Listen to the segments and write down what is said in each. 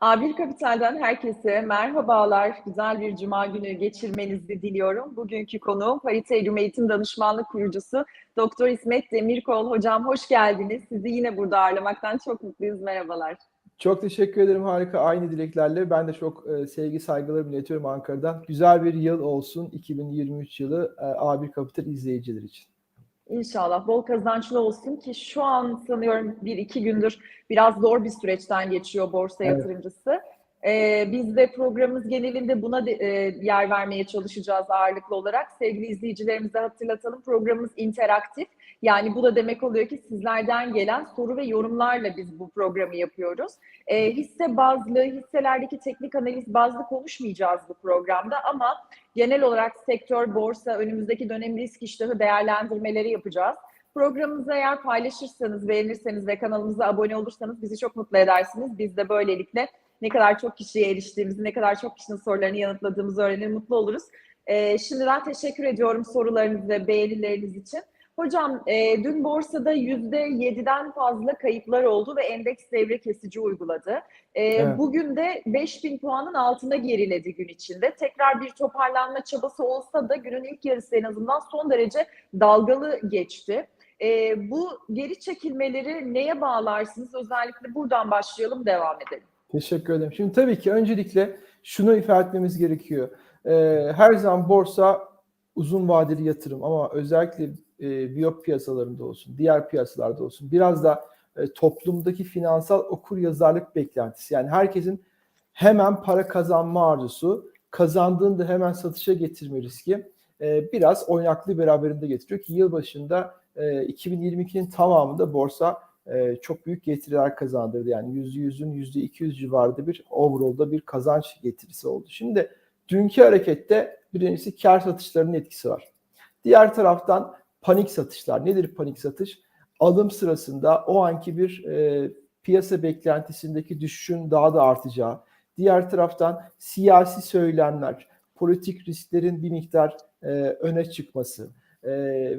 A1 Kapital'den herkese merhabalar. Güzel bir cuma günü geçirmenizi diliyorum. Bugünkü konuğum Pariteryum Eğitim Danışmanlık kurucusu Doktor İsmet Demirkol. Hocam hoş geldiniz. Sizi yine burada ağırlamaktan çok mutluyuz. Merhabalar. Çok teşekkür ederim. Harika. Aynı dileklerle ben de çok e, sevgi saygılarımı iletiyorum Ankara'dan. Güzel bir yıl olsun 2023 yılı e, A1 Kapital izleyiciler için. İnşallah bol kazançlı olsun ki şu an sanıyorum bir iki gündür biraz zor bir süreçten geçiyor borsa Evet. yatırımcısı. Ee, biz de programımız genelinde buna de- e, yer vermeye çalışacağız ağırlıklı olarak. Sevgili izleyicilerimize hatırlatalım programımız interaktif. Yani bu da demek oluyor ki sizlerden gelen soru ve yorumlarla biz bu programı yapıyoruz. Ee, hisse bazlı, hisselerdeki teknik analiz bazlı konuşmayacağız bu programda ama genel olarak sektör, borsa, önümüzdeki dönem risk iştahı değerlendirmeleri yapacağız. Programımızı eğer paylaşırsanız, beğenirseniz ve kanalımıza abone olursanız bizi çok mutlu edersiniz. Biz de böylelikle ne kadar çok kişiye eriştiğimizi, ne kadar çok kişinin sorularını yanıtladığımızı öğrenir, mutlu oluruz. Ee, şimdiden teşekkür ediyorum sorularınız ve beğenileriniz için. Hocam, e, dün borsada %7'den fazla kayıplar oldu ve endeks devre kesici uyguladı. E, Evet. Bugün de 5000 puanın altına geriledi gün içinde. Tekrar bir toparlanma çabası olsa da günün ilk yarısı en azından son derece dalgalı geçti. E, bu geri çekilmeleri neye bağlarsınız? Özellikle buradan başlayalım, devam edelim. Teşekkür ederim. Şimdi tabii ki öncelikle şunu ifade etmemiz gerekiyor. E, her zaman borsa uzun vadeli yatırım ama özellikle e, biyop piyasalarında olsun, diğer piyasalarda olsun biraz da e, toplumdaki finansal okur yazarlık beklentisi. Yani herkesin hemen para kazanma arzusu, kazandığında hemen satışa getirme riski e, biraz oynaklığı beraberinde getiriyor ki yıl başında e, 2022'nin tamamında borsa e, çok büyük getiriler kazandırdı. Yani %100'ün %200 civarında bir overall'da bir kazanç getirisi oldu. Şimdi dünkü harekette birincisi kar satışlarının etkisi var. Diğer taraftan panik satışlar. Nedir panik satış? Alım sırasında o anki bir e, piyasa beklentisindeki düşüşün daha da artacağı. Diğer taraftan siyasi söylemler, politik risklerin bir miktar e, öne çıkması e,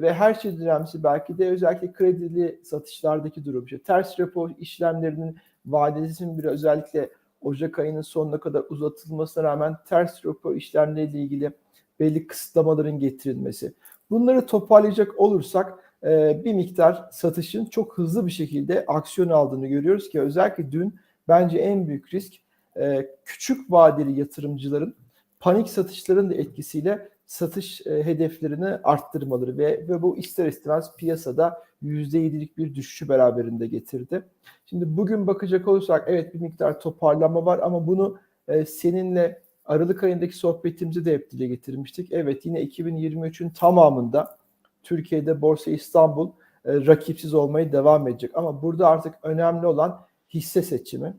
ve her şeyden önemlisi belki de özellikle kredili satışlardaki durum. İşte ters repo işlemlerinin vadesinin bir özellikle Ocak ayının sonuna kadar uzatılmasına rağmen ters repo işlemleriyle ilgili belli kısıtlamaların getirilmesi. Bunları toparlayacak olursak e, bir miktar satışın çok hızlı bir şekilde aksiyon aldığını görüyoruz ki özellikle dün bence en büyük risk e, küçük vadeli yatırımcıların panik satışların da etkisiyle satış e, hedeflerini arttırmaları ve, ve bu ister istemez piyasada %7'lik bir düşüşü beraberinde getirdi. Şimdi bugün bakacak olursak evet bir miktar toparlanma var ama bunu e, seninle Aralık ayındaki sohbetimizde de hep dile getirmiştik. Evet yine 2023'ün tamamında Türkiye'de Borsa İstanbul e, rakipsiz olmaya devam edecek. Ama burada artık önemli olan hisse seçimi.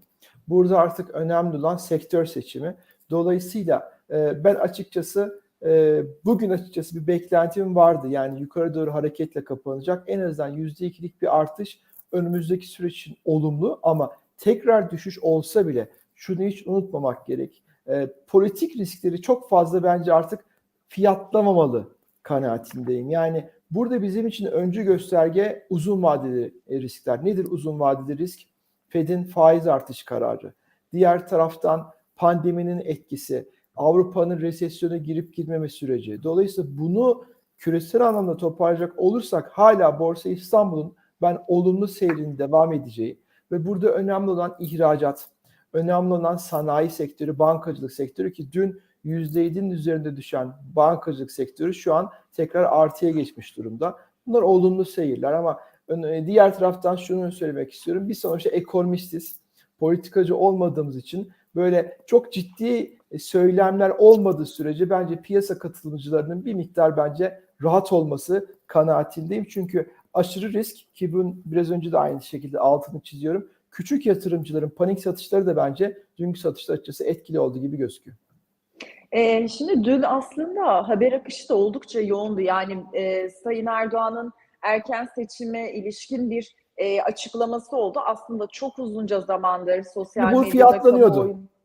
Burada artık önemli olan sektör seçimi. Dolayısıyla e, ben açıkçası e, bugün açıkçası bir beklentim vardı. Yani yukarı doğru hareketle kapanacak. En azından %2'lik bir artış önümüzdeki süreç için olumlu ama tekrar düşüş olsa bile şunu hiç unutmamak gerek. E, politik riskleri çok fazla bence artık fiyatlamamalı kanaatindeyim. Yani burada bizim için öncü gösterge uzun vadeli riskler. Nedir uzun vadeli risk? Fed'in faiz artış kararı. Diğer taraftan pandeminin etkisi, Avrupa'nın resesyona girip girmeme süreci. Dolayısıyla bunu küresel anlamda toparlayacak olursak hala Borsa İstanbul'un ben olumlu seyrin devam edeceği ve burada önemli olan ihracat, önemli olan sanayi sektörü, bankacılık sektörü ki dün %7'nin üzerinde düşen bankacılık sektörü şu an tekrar artıya geçmiş durumda. Bunlar olumlu seyirler ama diğer taraftan şunu söylemek istiyorum. Biz sonuçta ekonomistiz. Politikacı olmadığımız için böyle çok ciddi söylemler olmadığı sürece bence piyasa katılımcılarının bir miktar bence rahat olması kanaatindeyim. Çünkü aşırı risk ki bunun biraz önce de aynı şekilde altını çiziyorum. Küçük yatırımcıların panik satışları da bence dünkü satışlar açıkçası etkili olduğu gibi gözüküyor. Ee, şimdi dün aslında haber akışı da oldukça yoğundu. Yani e, Sayın Erdoğan'ın erken seçime ilişkin bir e, açıklaması oldu. Aslında çok uzunca zamandır sosyal Bu medyada fiyatlanıyordu. kamuoyu- E,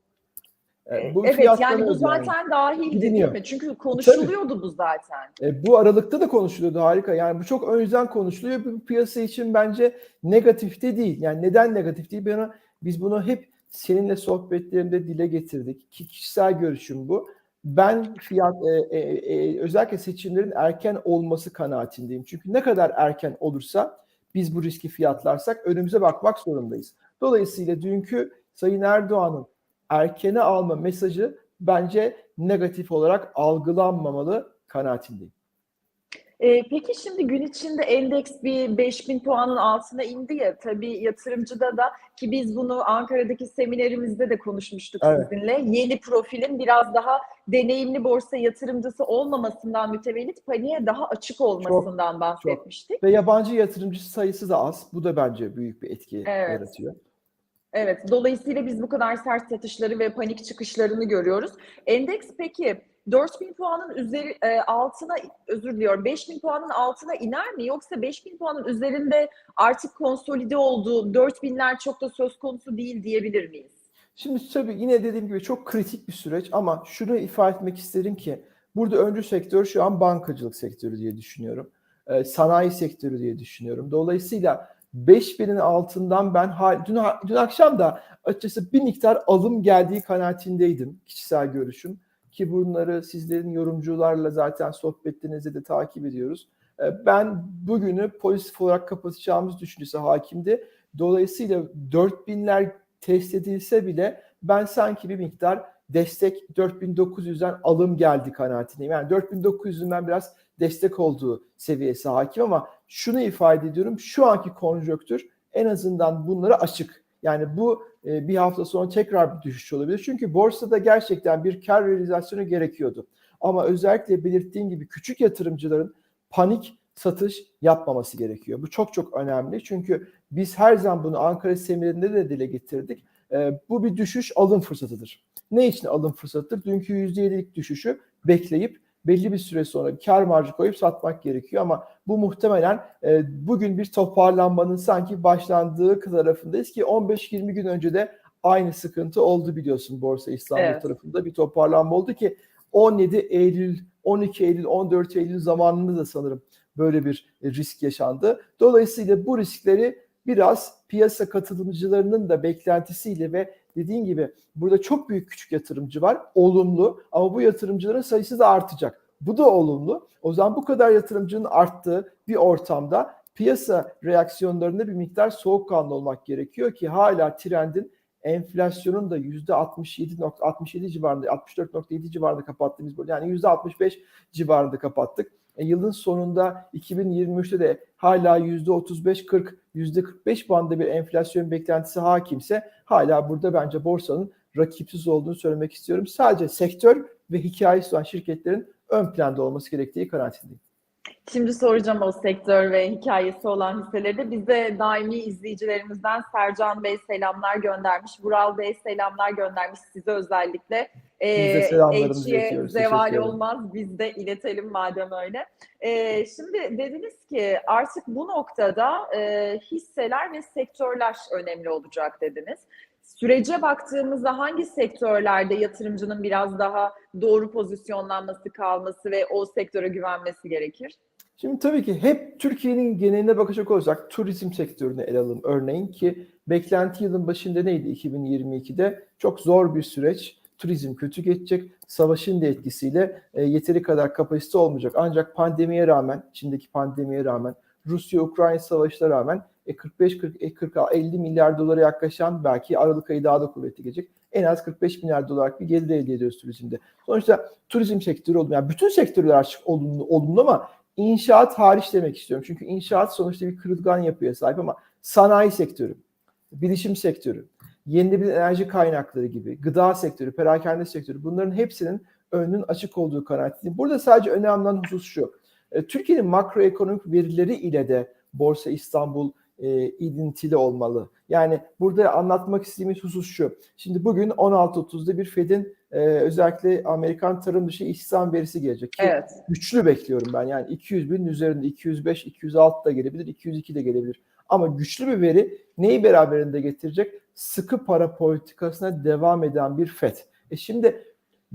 bu evet yani bu zaten dahildi değil Biliniyor. mi? Çünkü konuşuluyordu bu zaten. E, bu aralıkta da konuşuluyordu harika. Yani bu çok önceden konuşuluyor. Bu piyasa için bence negatif de değil. Yani neden negatif değil? Bana, biz bunu hep seninle sohbetlerimde dile getirdik. Ki kişisel görüşüm bu. Ben fiyat e, e, e, özellikle seçimlerin erken olması kanaatindeyim. Çünkü ne kadar erken olursa biz bu riski fiyatlarsak önümüze bakmak zorundayız. Dolayısıyla dünkü Sayın Erdoğan'ın erkene alma mesajı bence negatif olarak algılanmamalı kanaatindeyim. Ee, peki şimdi gün içinde endeks bir 5000 puanın altına indi ya tabii yatırımcıda da ki biz bunu Ankara'daki seminerimizde de konuşmuştuk Evet. sizinle. Yeni profilin biraz daha deneyimli borsa yatırımcısı olmamasından mütevellit paniğe daha açık olmasından bahsetmiştik. Ve yabancı yatırımcı sayısı da az. Bu da bence büyük bir etki Evet. yaratıyor. Evet, dolayısıyla biz bu kadar sert satışları ve panik çıkışlarını görüyoruz. Endeks peki 4000 puanın üzeri e, altına özür diliyorum 5000 puanın altına iner mi yoksa 5000 puanın üzerinde artık konsolide olduğu 4000'ler çok da söz konusu değil diyebilir miyiz? Şimdi tabii yine dediğim gibi çok kritik bir süreç ama şunu ifade etmek isterim ki burada öncü sektör şu an bankacılık sektörü diye düşünüyorum. Ee, sanayi sektörü diye düşünüyorum. Dolayısıyla 5000'in altından ben dün, dün akşam da açıkçası bir miktar alım geldiği kanaatindeydim kişisel görüşüm. Ki bunları sizlerin yorumcularla zaten sohbetlerinizde de takip ediyoruz. Ee, Ben bugünü pozitif olarak kapatacağımız düşüncesi hakimdi. Dolayısıyla 4000'ler test edilse bile ben sanki bir miktar destek 4900'den alım geldi kanaatindeyim. Yani 4900'ün ben biraz destek olduğu seviyesi hakim ama şunu ifade ediyorum. Şu anki konjonktür en azından bunlara açık. Yani bu e, bir hafta sonra tekrar bir düşüş olabilir. Çünkü borsada gerçekten bir kar realizasyonu gerekiyordu. Ama özellikle belirttiğim gibi küçük yatırımcıların panik satış yapmaması gerekiyor. Bu çok çok önemli. Çünkü biz her zaman bunu Ankara seminerinde de dile getirdik. E, bu bir düşüş alım fırsatıdır. Ne için alım fırsatıdır? Dünkü %7'lik düşüşü bekleyip belli bir süre sonra kar marjı koyup satmak gerekiyor ama bu muhtemelen e, bugün bir toparlanmanın sanki başlandığı tarafındayız ki 15-20 gün önce de aynı sıkıntı oldu biliyorsun Borsa İstanbul Evet. tarafında bir toparlanma oldu ki 17 Eylül, 12 Eylül, 14 Eylül zamanında da sanırım böyle bir risk yaşandı. Dolayısıyla bu riskleri biraz piyasa katılımcılarının da beklentisiyle ve dediğin gibi burada çok büyük küçük yatırımcı var. Olumlu ama bu yatırımcıların sayısı da artacak. Bu da olumlu. O zaman bu kadar yatırımcının arttığı bir ortamda piyasa reaksiyonlarında bir miktar soğukkanlı olmak gerekiyor ki hala trendin enflasyonun da %67.67 civarında 64.7 civarında kapattığımız böyle yani %65 civarında kapattık. E, yılın sonunda 2023'te de hala %35-40, %45 bandı bir enflasyon beklentisi hakimse hala burada bence borsanın rakipsiz olduğunu söylemek istiyorum. Sadece sektör ve hikayesi olan şirketlerin ön planda olması gerektiği kanaatindeyim. Şimdi soracağım o sektör ve hikayesi olan hisseleri de bize daimi izleyicilerimizden Sercan Bey selamlar göndermiş. Vural Bey selamlar göndermiş size özellikle. Biz de Ee, zeval olmaz biz de iletelim madem öyle. Ee, şimdi dediniz ki artık bu noktada e, hisseler ve sektörler önemli olacak dediniz. Sürece baktığımızda hangi sektörlerde yatırımcının biraz daha doğru pozisyonlanması kalması ve o sektöre güvenmesi gerekir? Şimdi tabii ki hep Türkiye'nin geneline bakacak olursak turizm sektörünü ele alalım örneğin ki beklenti yılın başında neydi 2022'de? Çok zor bir süreç. Turizm kötü geçecek. Savaşın da etkisiyle e, yeteri kadar kapasite olmayacak. Ancak pandemiye rağmen, içindeki pandemiye rağmen, Rusya-Ukrayna savaşına rağmen e, 45 40 e, 40 50 milyar dolara yaklaşan belki Aralık ayı daha da kuvvetli gelecek. En az 45 milyar dolarlık bir gelir elde ediyoruz turizmde. Sonuçta turizm sektörü olumlu. Yani bütün sektörler artık olumlu, olumlu ama İnşaat hariç demek istiyorum. Çünkü inşaat sonuçta bir kırılgan yapıya sahip ama sanayi sektörü, bilişim sektörü, yenilenebilir enerji kaynakları gibi, gıda sektörü, perakende sektörü bunların hepsinin önünün açık olduğu kanaatindeyim. Burada sadece önemli olan husus şu. e, Türkiye'nin makroekonomik verileri ile de Borsa İstanbul e, ilintili olmalı. Yani burada anlatmak istediğimiz husus şu. Şimdi bugün 16.30'da bir Fed'in e, özellikle Amerikan tarım dışı istihdam verisi gelecek. Ki Evet. güçlü bekliyorum ben. Yani 200 binin üzerinde 205, 206 da gelebilir, 202 de gelebilir. Ama güçlü bir veri neyi beraberinde getirecek? Sıkı para politikasına devam eden bir FED. E şimdi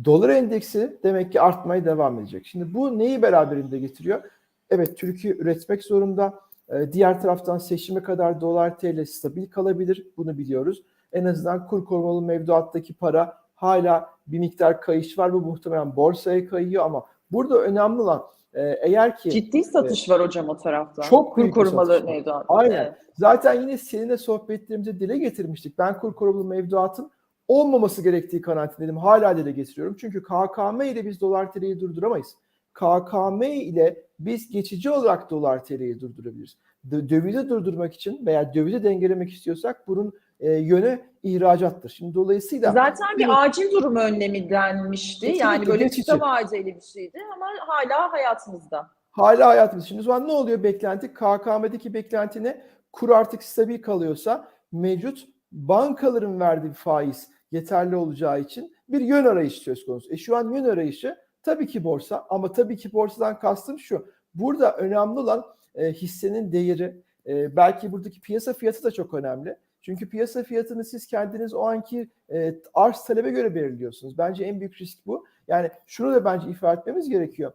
dolar endeksi demek ki artmaya devam edecek. Şimdi bu neyi beraberinde getiriyor? Evet Türkiye üretmek zorunda. Ee, Diğer taraftan seçime kadar dolar TL stabil kalabilir. Bunu biliyoruz. En azından kur korumalı mevduattaki para hala bir miktar kayış var. Bu muhtemelen borsaya kayıyor ama burada önemli olan e, eğer ki Ciddi satış var hocam o tarafta. Çok Kur korumalı mevduat. Aynen. Evet. Zaten yine seninle sohbetlerimizde dile getirmiştik. Ben kur korumalı mevduatın olmaması gerektiği kanaatindeydim. Hala dile getiriyorum. Çünkü KKM ile biz dolar TL'yi durduramayız. KKM ile biz geçici olarak dolar TL'yi durdurabiliriz. Dö- Dövizi durdurmak için veya dövizi dengelemek istiyorsak bunun e, yönü ihracattır. Şimdi dolayısıyla Zaten bir acil durum önlemi denmişti. Kesinlikle, yani böyle kısa vadeli bir şeydi ama hala hayatımızda. Hala hayatımız. Şimdi o zaman ne oluyor beklenti? KKM'deki beklenti ne? Kur artık stabil kalıyorsa mevcut bankaların verdiği faiz yeterli olacağı için bir yön arayışı söz konusu. E şu an yön arayışı tabii ki borsa ama tabii ki borsadan kastım şu. Burada önemli olan e, hissenin değeri. E, belki buradaki piyasa fiyatı da çok önemli. Çünkü piyasa fiyatını siz kendiniz o anki e, arz talebe göre belirliyorsunuz. Bence en büyük risk bu. Yani şunu da bence ifade etmemiz gerekiyor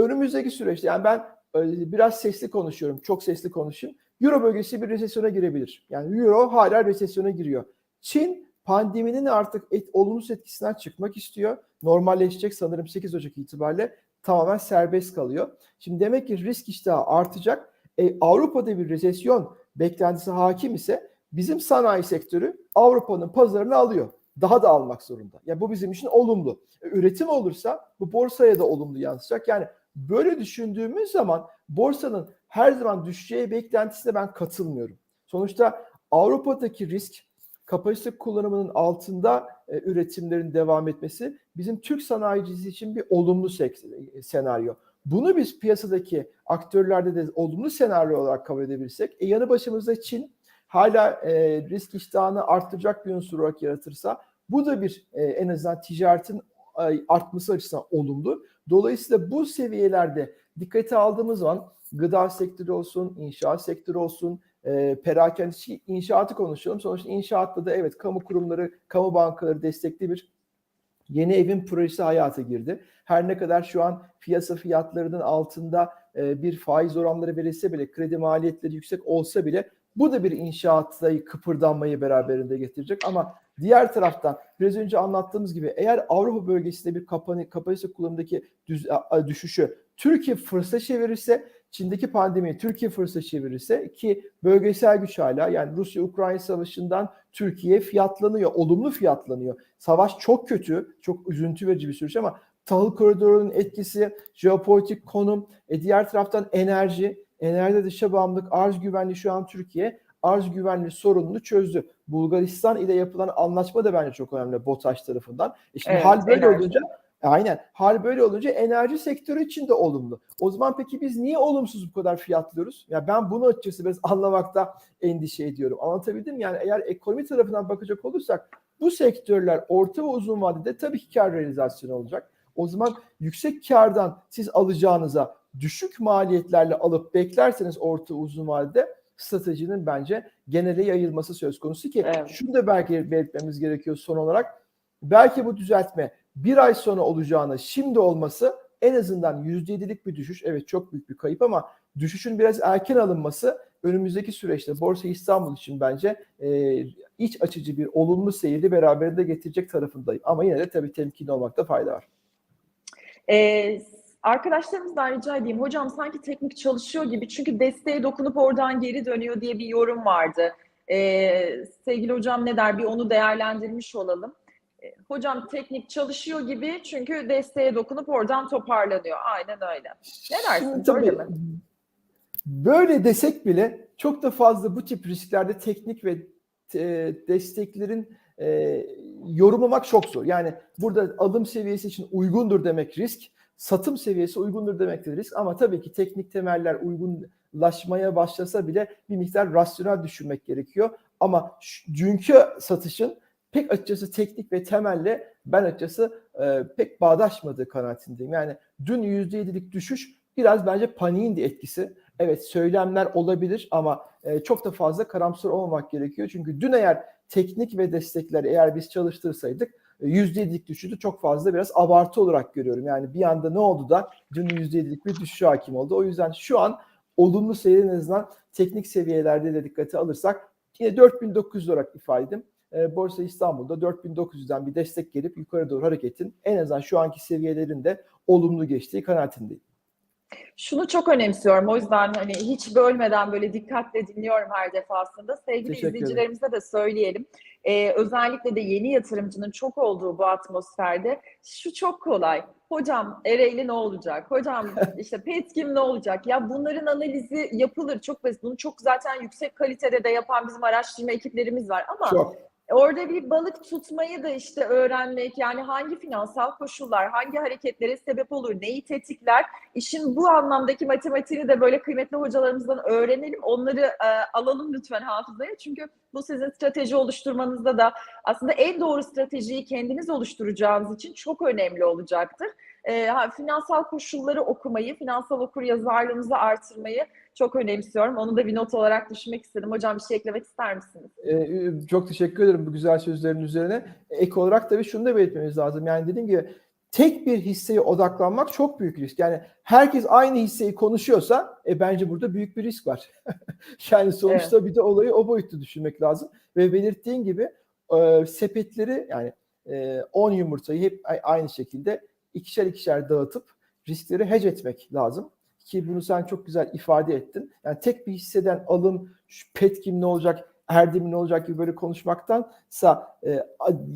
önümüzdeki süreçte yani ben e, biraz sesli konuşuyorum, çok sesli konuşayım. Euro bölgesi bir resesyona girebilir. Yani Euro hala resesyona giriyor. Çin pandeminin artık et, olumsuz etkisinden çıkmak istiyor. Normalleşecek sanırım 8 Ocak itibariyle tamamen serbest kalıyor. Şimdi demek ki risk iştahı artacak. E, Avrupa'da bir resesyon beklentisi hakim ise bizim sanayi sektörü Avrupa'nın pazarını alıyor. Daha da almak zorunda. Yani bu bizim için olumlu. E, üretim olursa bu borsaya da olumlu yansıyacak. Yani böyle düşündüğümüz zaman borsanın her zaman düşeceği beklentisine ben katılmıyorum. Sonuçta Avrupa'daki risk kapasite kullanımının altında e, üretimlerin devam etmesi bizim Türk sanayicisi için bir olumlu e, senaryo. Bunu biz piyasadaki aktörlerde de olumlu senaryo olarak kabul edebilirsek, e, yanı başımızda Çin hala e, risk iştahını arttıracak bir unsur olarak yaratırsa bu da bir e, en azından ticaretin e, artması açısından olumlu. Dolayısıyla bu seviyelerde dikkate aldığımız zaman gıda sektörü olsun, inşaat sektörü olsun, e, perakendeci inşaatı konuşalım. Sonuçta inşaatta da evet kamu kurumları, kamu bankaları destekli bir yeni evin projesi hayata girdi. Her ne kadar şu an piyasa fiyatlarının altında e, bir faiz oranları verilse bile, kredi maliyetleri yüksek olsa bile bu da bir inşaatta kıpırdanmayı beraberinde getirecek. Ama diğer taraftan biraz önce anlattığımız gibi eğer Avrupa bölgesinde bir kapanı, kapasite kullanımındaki düz, a, düşüşü Türkiye fırsat çevirirse Çin'deki pandemiyi Türkiye fırsat çevirirse ki bölgesel güç hala yani Rusya-Ukrayna savaşından Türkiye fiyatlanıyor, olumlu fiyatlanıyor. Savaş çok kötü, çok üzüntü verici bir süreç ama tahıl koridorunun etkisi, jeopolitik konum, e diğer taraftan enerji, enerjide dışa bağımlılık, arz güvenliği şu an Türkiye arz güvenliği sorununu çözdü. Bulgaristan ile yapılan anlaşma da bence çok önemli BOTAŞ tarafından. E şimdi Evet, hal böyle enerji. olunca Aynen. Hal böyle olunca enerji sektörü için de olumlu. O zaman peki biz niye olumsuz bu kadar fiyatlıyoruz? Ya ben bunu açıkçası biraz anlamakta endişe ediyorum. Anlatabildim yani eğer ekonomi tarafından bakacak olursak bu sektörler orta ve uzun vadede tabii ki kar realizasyonu olacak. O zaman yüksek kardan siz alacağınıza düşük maliyetlerle alıp beklerseniz orta uzun vadede stratejinin bence genele yayılması söz konusu ki Evet. şunu da belki belirtmemiz gerekiyor son olarak. Belki bu düzeltme bir ay sonra olacağına şimdi olması en azından %7'lik bir düşüş. Evet çok büyük bir kayıp ama düşüşün biraz erken alınması önümüzdeki süreçte Borsa İstanbul için bence e, iç açıcı bir olumlu seyri beraberinde getirecek tarafındayım. Ama yine de tabii temkinli olmakta fayda var. Ee, arkadaşlarımızdan rica edeyim. Hocam sanki teknik çalışıyor gibi çünkü desteğe dokunup oradan geri dönüyor diye bir yorum vardı. Ee, sevgili hocam ne der bir onu değerlendirmiş olalım. Ee, hocam teknik çalışıyor gibi çünkü desteğe dokunup oradan toparlanıyor. Aynen öyle. Ne dersiniz, Şimdi öyle mi? Böyle desek bile çok da fazla bu tip risklerde teknik ve e, desteklerin e, yorumlamak çok zor. Yani burada alım seviyesi için uygundur demek risk, satım seviyesi uygundur demek de risk. Ama tabii ki teknik temeller uygunlaşmaya başlasa bile bir miktar rasyonel düşünmek gerekiyor. Ama dünkü satışın pek açıkçası teknik ve temelle ben açıkçası e, pek bağdaşmadığı kanaatindeyim. Yani dün %7'lik düşüş biraz bence paniğin de etkisi. Evet söylemler olabilir ama e, çok da fazla karamsar olmamak gerekiyor. Çünkü dün eğer teknik ve destekler eğer biz çalıştırsaydık %7'lik düşüşü çok fazla biraz abartı olarak görüyorum. Yani bir anda ne oldu da dün %7'lik bir düşüş hakim oldu. O yüzden şu an olumlu seyir en azından teknik seviyelerde de dikkate alırsak yine 4900 olarak ifade edeyim. e, Borsa İstanbul'da 4900'den bir destek gelip yukarı doğru hareketin en azından şu anki seviyelerinde olumlu geçtiği kanaatindeyim. Şunu çok önemsiyorum. O yüzden hani hiç bölmeden böyle dikkatle dinliyorum her defasında. Sevgili Teşekkür izleyicilerimize de söyleyelim. Ee, özellikle de yeni yatırımcının çok olduğu bu atmosferde şu çok kolay. Hocam Ereğli ne olacak? Hocam işte Petkim ne olacak? Ya bunların analizi yapılır. Çok basit. Bunu çok zaten yüksek kalitede de yapan bizim araştırma ekiplerimiz var. Ama Çok. Orada bir balık tutmayı da işte öğrenmek yani hangi finansal koşullar, hangi hareketlere sebep olur, neyi tetikler, işin bu anlamdaki matematiğini de böyle kıymetli hocalarımızdan öğrenelim. Onları e, alalım lütfen hafızaya. Çünkü bu sizin strateji oluşturmanızda da aslında en doğru stratejiyi kendiniz oluşturacağınız için çok önemli olacaktır. E, finansal koşulları okumayı, finansal okur yazarlığınızı artırmayı çok önemsiyorum. Onu da bir not olarak düşmek istedim. Hocam bir şey eklemek ister misiniz? Ee, çok teşekkür ederim bu güzel sözlerin üzerine. Ek olarak tabii şunu da belirtmemiz lazım. Yani dediğim gibi tek bir hisseye odaklanmak çok büyük risk. Yani herkes aynı hisseyi konuşuyorsa e, bence burada büyük bir risk var. yani sonuçta evet. bir de olayı o boyutta düşünmek lazım. Ve belirttiğin gibi e, sepetleri yani 10 e, yumurtayı hep aynı şekilde ikişer ikişer dağıtıp riskleri hedge etmek lazım ki bunu sen çok güzel ifade ettin. Yani tek bir hisseden alım, Petkim ne olacak, Erdem ne olacak gibi böyle konuşmaktansa e,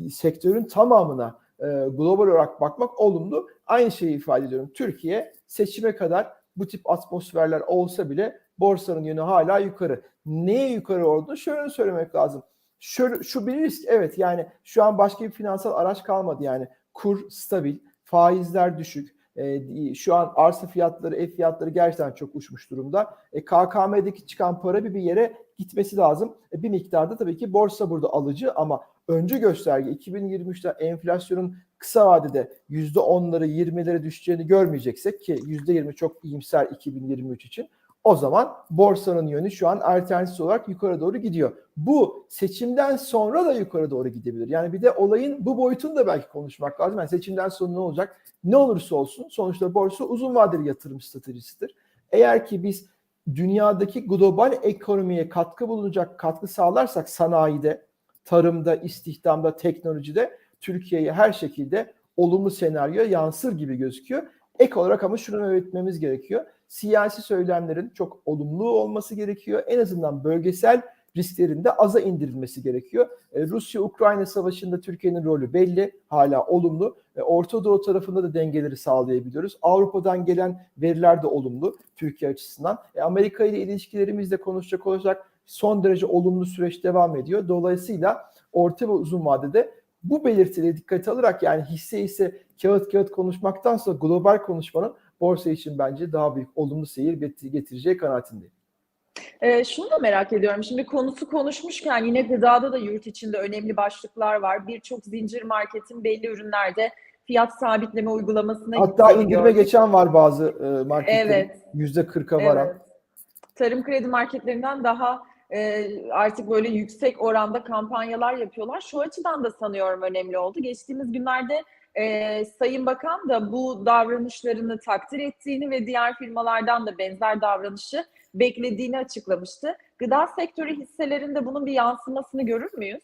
sektörün tamamına e, global olarak bakmak olumlu. Aynı şeyi ifade ediyorum. Türkiye seçime kadar bu tip atmosferler olsa bile borsanın yönü hala yukarı. Neye yukarı olduğunu şöyle söylemek lazım. Şöyle, şu bir risk evet yani şu an başka bir finansal araç kalmadı yani kur stabil, faizler düşük, e, şu an arsa fiyatları, ev fiyatları gerçekten çok uçmuş durumda. E, KKM'deki çıkan para bir bir yere gitmesi lazım. E, bir miktarda tabii ki borsa burada alıcı ama öncü gösterge 2023'te enflasyonun kısa vadede %10'ları 20'lere düşeceğini görmeyeceksek ki %20 çok iyimser 2023 için o zaman borsanın yönü şu an alternatif olarak yukarı doğru gidiyor. Bu seçimden sonra da yukarı doğru gidebilir. Yani bir de olayın bu boyutunu da belki konuşmak lazım. Yani seçimden sonra ne olacak? Ne olursa olsun sonuçta borsa uzun vadeli yatırım stratejisidir. Eğer ki biz dünyadaki global ekonomiye katkı bulunacak katkı sağlarsak sanayide, tarımda, istihdamda, teknolojide Türkiye'ye her şekilde olumlu senaryo yansır gibi gözüküyor. Ek olarak ama şunu belirtmemiz gerekiyor. Siyasi söylemlerin çok olumlu olması gerekiyor. En azından bölgesel risklerin de aza indirilmesi gerekiyor. E, Rusya-Ukrayna savaşında Türkiye'nin rolü belli, hala olumlu. E, Orta Doğu tarafında da dengeleri sağlayabiliyoruz. Avrupa'dan gelen veriler de olumlu Türkiye açısından. E, Amerika ile ilişkilerimizde konuşacak olacak son derece olumlu süreç devam ediyor. Dolayısıyla orta ve uzun vadede bu belirtileri dikkate alarak yani hisse ise kağıt kağıt konuşmaktansa global konuşmanın borsa için bence daha büyük olumlu seyir getireceği kanaatindeyim. E, şunu da merak ediyorum. Şimdi konusu konuşmuşken yine gıdada da yurt içinde önemli başlıklar var. Birçok zincir marketin belli ürünlerde fiyat sabitleme uygulamasına Hatta indirime geçen var bazı e, marketlerin. Evet. Yüzde kırka varan. Evet. Tarım kredi marketlerinden daha e, artık böyle yüksek oranda kampanyalar yapıyorlar. Şu açıdan da sanıyorum önemli oldu. Geçtiğimiz günlerde e, Sayın Bakan da bu davranışlarını takdir ettiğini ve diğer firmalardan da benzer davranışı beklediğini açıklamıştı. Gıda sektörü hisselerinde bunun bir yansımasını görür müyüz?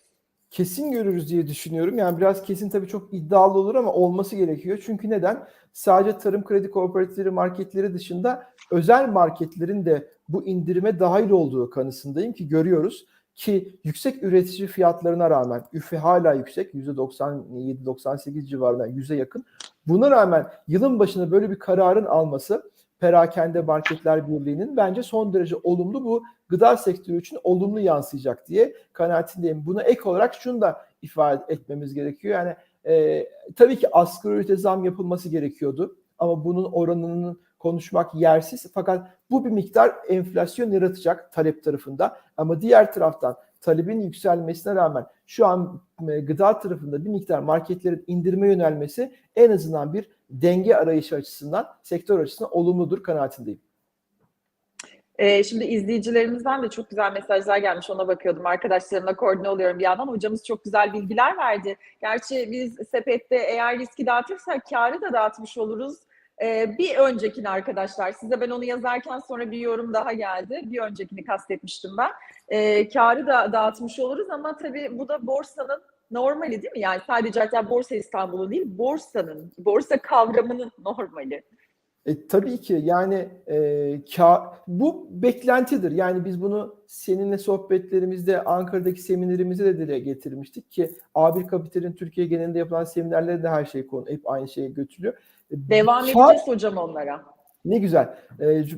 Kesin görürüz diye düşünüyorum. Yani biraz kesin tabii çok iddialı olur ama olması gerekiyor. Çünkü neden? Sadece tarım kredi kooperatifleri marketleri dışında özel marketlerin de bu indirime dahil olduğu kanısındayım ki görüyoruz ki yüksek üretici fiyatlarına rağmen üfe hala yüksek %97-98 civarında yüze yakın. Buna rağmen yılın başında böyle bir kararın alması Perakende Marketler Birliği'nin bence son derece olumlu bu gıda sektörü için olumlu yansıyacak diye kanaatindeyim. Buna ek olarak şunu da ifade etmemiz gerekiyor. Yani e, tabii ki asgari ücrete zam yapılması gerekiyordu ama bunun oranının konuşmak yersiz. Fakat bu bir miktar enflasyon yaratacak talep tarafında. Ama diğer taraftan talebin yükselmesine rağmen şu an e, gıda tarafında bir miktar marketlerin indirme yönelmesi en azından bir denge arayışı açısından, sektör açısından olumludur kanaatindeyim. Ee, şimdi izleyicilerimizden de çok güzel mesajlar gelmiş ona bakıyordum. Arkadaşlarımla koordine oluyorum bir yandan. Hocamız çok güzel bilgiler verdi. Gerçi biz sepette eğer riski dağıtırsak karı da dağıtmış oluruz. Ee, bir öncekini arkadaşlar size ben onu yazarken sonra bir yorum daha geldi. Bir öncekini kastetmiştim ben. e, karı da dağıtmış oluruz ama tabii bu da borsanın normali değil mi? Yani sadece hatta Borsa İstanbul'un değil, borsanın, borsa kavramının normali. E, tabii ki yani e, ka, bu beklentidir. Yani biz bunu seninle sohbetlerimizde, Ankara'daki seminerimizde de dile getirmiştik ki A1 Kapital'in Türkiye genelinde yapılan seminerlerde de her şey konu hep aynı şeye götürülüyor. Devam kar- edeceğiz hocam onlara. Ne güzel.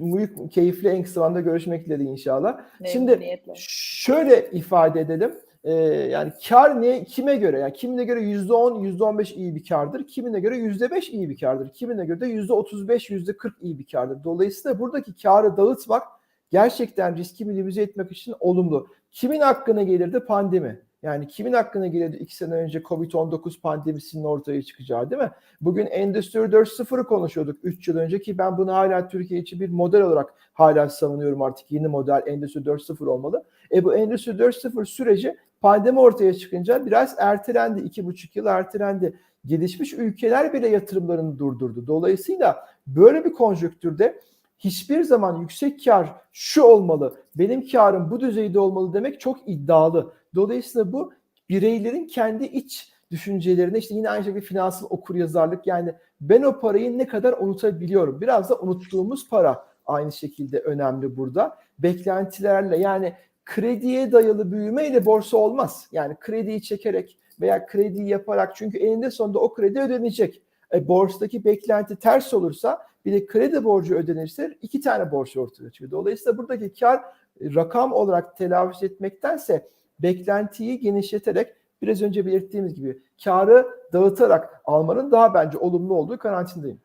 Büyük keyifli en kısa zamanda görüşmek dileğiyle inşallah. Şimdi şöyle ifade edelim. Ee, yani kar ne kime göre? Yani kimine göre %10, %15 iyi bir kardır. Kimine göre %5 iyi bir kardır. Kimine göre de %35, %40 iyi bir kardır. Dolayısıyla buradaki karı dağıtmak gerçekten riski minimize etmek için olumlu. Kimin hakkına gelirdi? Pandemi. Yani kimin hakkına gelirdi iki sene önce Covid-19 pandemisinin ortaya çıkacağı değil mi? Bugün Endüstri 4.0'ı konuşuyorduk 3 yıl önce ki ben bunu hala Türkiye için bir model olarak hala savunuyorum artık yeni model Endüstri 4.0 olmalı. E bu Endüstri 4.0 süreci pandemi ortaya çıkınca biraz ertelendi. iki buçuk yıl ertelendi. Gelişmiş ülkeler bile yatırımlarını durdurdu. Dolayısıyla böyle bir konjonktürde hiçbir zaman yüksek kar şu olmalı, benim karım bu düzeyde olmalı demek çok iddialı. Dolayısıyla bu bireylerin kendi iç düşüncelerine işte yine aynı şekilde finansal okuryazarlık yani ben o parayı ne kadar unutabiliyorum. Biraz da unuttuğumuz para aynı şekilde önemli burada. Beklentilerle yani krediye dayalı büyümeyle borsa olmaz. Yani krediyi çekerek veya krediyi yaparak çünkü eninde sonunda o kredi ödenecek. E, borsadaki beklenti ters olursa bir de kredi borcu ödenirse iki tane borç ortaya çıkıyor. Dolayısıyla buradaki kar e, rakam olarak telaffuz etmektense beklentiyi genişleterek biraz önce belirttiğimiz gibi karı dağıtarak almanın daha bence olumlu olduğu kanaatindeyim.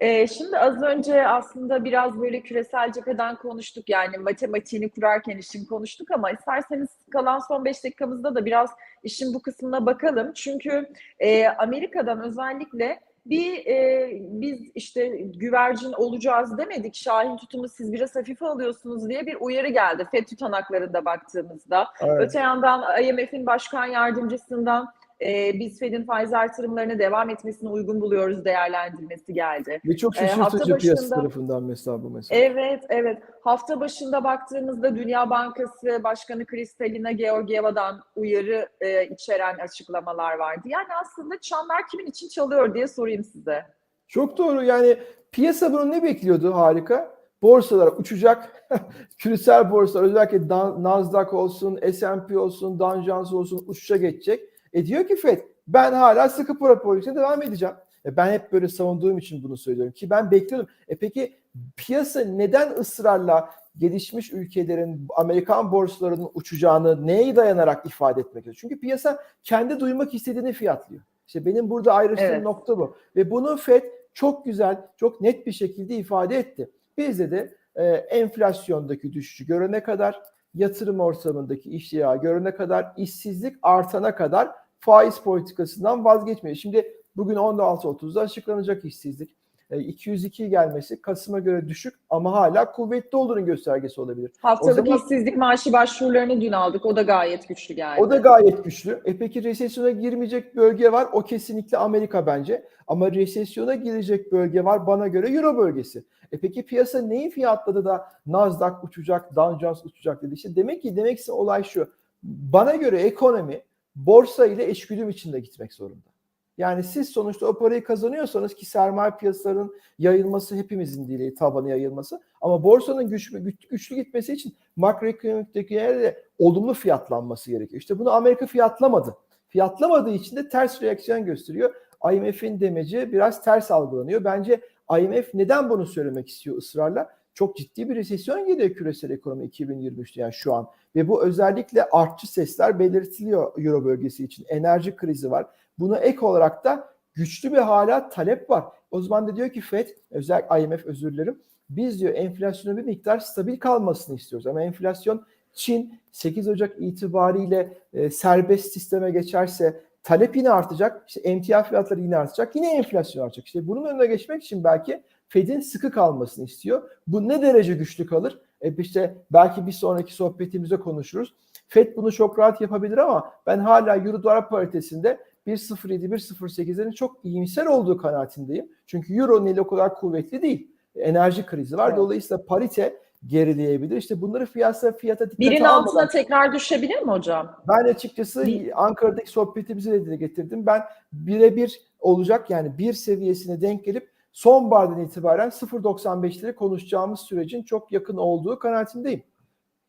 Ee, şimdi az önce aslında biraz böyle küresel cepheden konuştuk yani matematiğini kurarken işin konuştuk ama isterseniz kalan son 5 dakikamızda da biraz işin bu kısmına bakalım. Çünkü e, Amerika'dan özellikle bir e, biz işte güvercin olacağız demedik. Şahin tutumu siz biraz hafife alıyorsunuz diye bir uyarı geldi FED tutanaklarında baktığımızda. Evet. Öte yandan IMF'in başkan yardımcısından e, biz Fed'in faiz artırımlarına devam etmesini uygun buluyoruz değerlendirmesi geldi. Ve çok E, hafta şaşırtıcı piyasa başında- tarafından mesela bu mesela. Evet, evet. Hafta başında baktığımızda Dünya Bankası Başkanı Kristalina Georgieva'dan uyarı e, içeren açıklamalar vardı. Yani aslında çanlar kimin için çalıyor diye sorayım size. Çok doğru. Yani piyasa bunu ne bekliyordu? Harika. Borsalar uçacak. Küresel borsalar özellikle Nasdaq olsun, S&P olsun, Dow Jones olsun uçuşa geçecek. E diyor ki FED ben hala sıkı para politikasına devam edeceğim. E ben hep böyle savunduğum için bunu söylüyorum ki ben bekliyordum. E peki piyasa neden ısrarla gelişmiş ülkelerin Amerikan borsalarının uçacağını neye dayanarak ifade etmek istiyor? Çünkü piyasa kendi duymak istediğini fiyatlıyor. İşte benim burada ayrıştığım Evet. nokta bu. Ve bunu FED çok güzel, çok net bir şekilde ifade etti. Bizde de e, enflasyondaki düşüşü görene kadar, yatırım ortamındaki işyağı görene kadar, işsizlik artana kadar faiz politikasından vazgeçmeyi. Şimdi bugün 16.30'da açıklanacak işsizlik. E, 202 gelmesi Kasım'a göre düşük ama hala kuvvetli olduğunun göstergesi olabilir. Haftalık zaman- işsizlik maaşı başvurularını dün aldık. O da gayet güçlü geldi. O da gayet güçlü. E peki resesyona girmeyecek bölge var. O kesinlikle Amerika bence. Ama resesyona girecek bölge var bana göre Euro bölgesi. E peki piyasa neyi fiyatladı da Nasdaq uçacak, Dow Jones uçacak dedi. İşte demek ki demek ki olay şu. Bana göre ekonomi borsa ile eşgüdüm içinde gitmek zorunda. Yani siz sonuçta o parayı kazanıyorsanız ki sermaye piyasalarının yayılması hepimizin dileği tabanı yayılması ama borsanın güçlü, güç- güçlü gitmesi için makroekonomik de olumlu fiyatlanması gerekiyor. İşte bunu Amerika fiyatlamadı. Fiyatlamadığı için de ters reaksiyon gösteriyor. IMF'in demeci biraz ters algılanıyor. Bence IMF neden bunu söylemek istiyor ısrarla? Çok ciddi bir resesyon geliyor küresel ekonomi 2023'te yani şu an. Ve bu özellikle artçı sesler belirtiliyor Euro bölgesi için. Enerji krizi var. Buna ek olarak da güçlü bir hala talep var. O zaman da diyor ki FED, özellikle IMF özür dilerim. Biz diyor enflasyonun bir miktar stabil kalmasını istiyoruz. Ama enflasyon Çin 8 Ocak itibariyle e, serbest sisteme geçerse talep yine artacak. İşte emtia fiyatları yine artacak. Yine enflasyon artacak. İşte bunun önüne geçmek için belki Fed'in sıkı kalmasını istiyor. Bu ne derece güçlü kalır? E işte belki bir sonraki sohbetimizde konuşuruz. Fed bunu çok rahat yapabilir ama ben hala Euro dolar paritesinde 1.07 1.08'lerin çok iyimser olduğu kanaatindeyim. Çünkü Euro ile o kadar kuvvetli değil. Enerji krizi var. Evet. Dolayısıyla parite gerileyebilir. İşte bunları fiyatsa fiyata dikkate Birin almadan- altına tekrar düşebilir mi hocam? Ben açıkçası Bir- Ankara'daki sohbetimizi de dile getirdim. Ben birebir olacak yani bir seviyesine denk gelip sonbahardan itibaren 0.95'leri konuşacağımız sürecin çok yakın olduğu kanaatindeyim.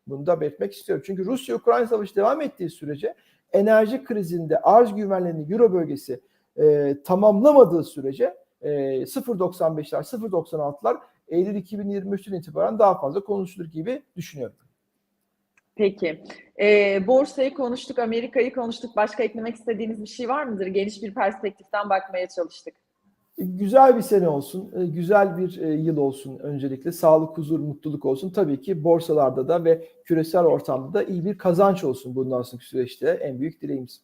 Bunu da belirtmek istiyorum. Çünkü Rusya-Ukrayna savaşı devam ettiği sürece enerji krizinde arz güvenliğini Euro bölgesi e, tamamlamadığı sürece e, 0.95'ler, 0.96'lar Eylül 2023'ten itibaren daha fazla konuşulur gibi düşünüyorum. Peki. Ee, borsayı konuştuk, Amerika'yı konuştuk. Başka eklemek istediğiniz bir şey var mıdır? Geniş bir perspektiften bakmaya çalıştık. Güzel bir sene olsun, e, güzel bir e, yıl olsun öncelikle. Sağlık, huzur, mutluluk olsun. Tabii ki borsalarda da ve küresel ortamda da iyi bir kazanç olsun bundan sonraki süreçte en büyük dileğimiz.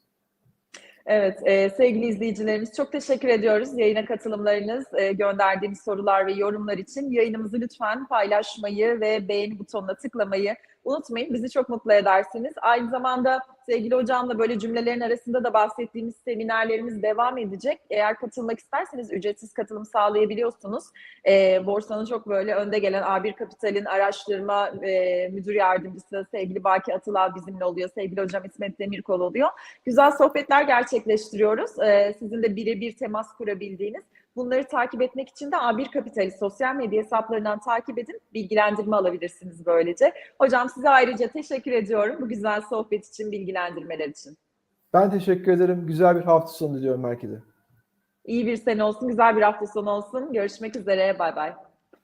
Evet, e, sevgili izleyicilerimiz çok teşekkür ediyoruz yayına katılımlarınız, e, gönderdiğiniz sorular ve yorumlar için. Yayınımızı lütfen paylaşmayı ve beğeni butonuna tıklamayı unutmayın. Bizi çok mutlu edersiniz. Aynı zamanda sevgili hocamla böyle cümlelerin arasında da bahsettiğimiz seminerlerimiz devam edecek. Eğer katılmak isterseniz ücretsiz katılım sağlayabiliyorsunuz. E, borsanın çok böyle önde gelen A1 Kapital'in araştırma e, müdür yardımcısı sevgili Baki Atılal bizimle oluyor. Sevgili hocam İsmet Demirkol oluyor. Güzel sohbetler gerçekleştiriyoruz. Ee, sizin de birebir temas kurabildiğiniz. Bunları takip etmek için de A1 Kapital'i sosyal medya hesaplarından takip edin. Bilgilendirme alabilirsiniz böylece. Hocam size ayrıca teşekkür ediyorum bu güzel sohbet için, bilgilendirmeler için. Ben teşekkür ederim. Güzel bir hafta sonu diliyorum herkese. İyi bir sene olsun, güzel bir hafta sonu olsun. Görüşmek üzere, bay bay.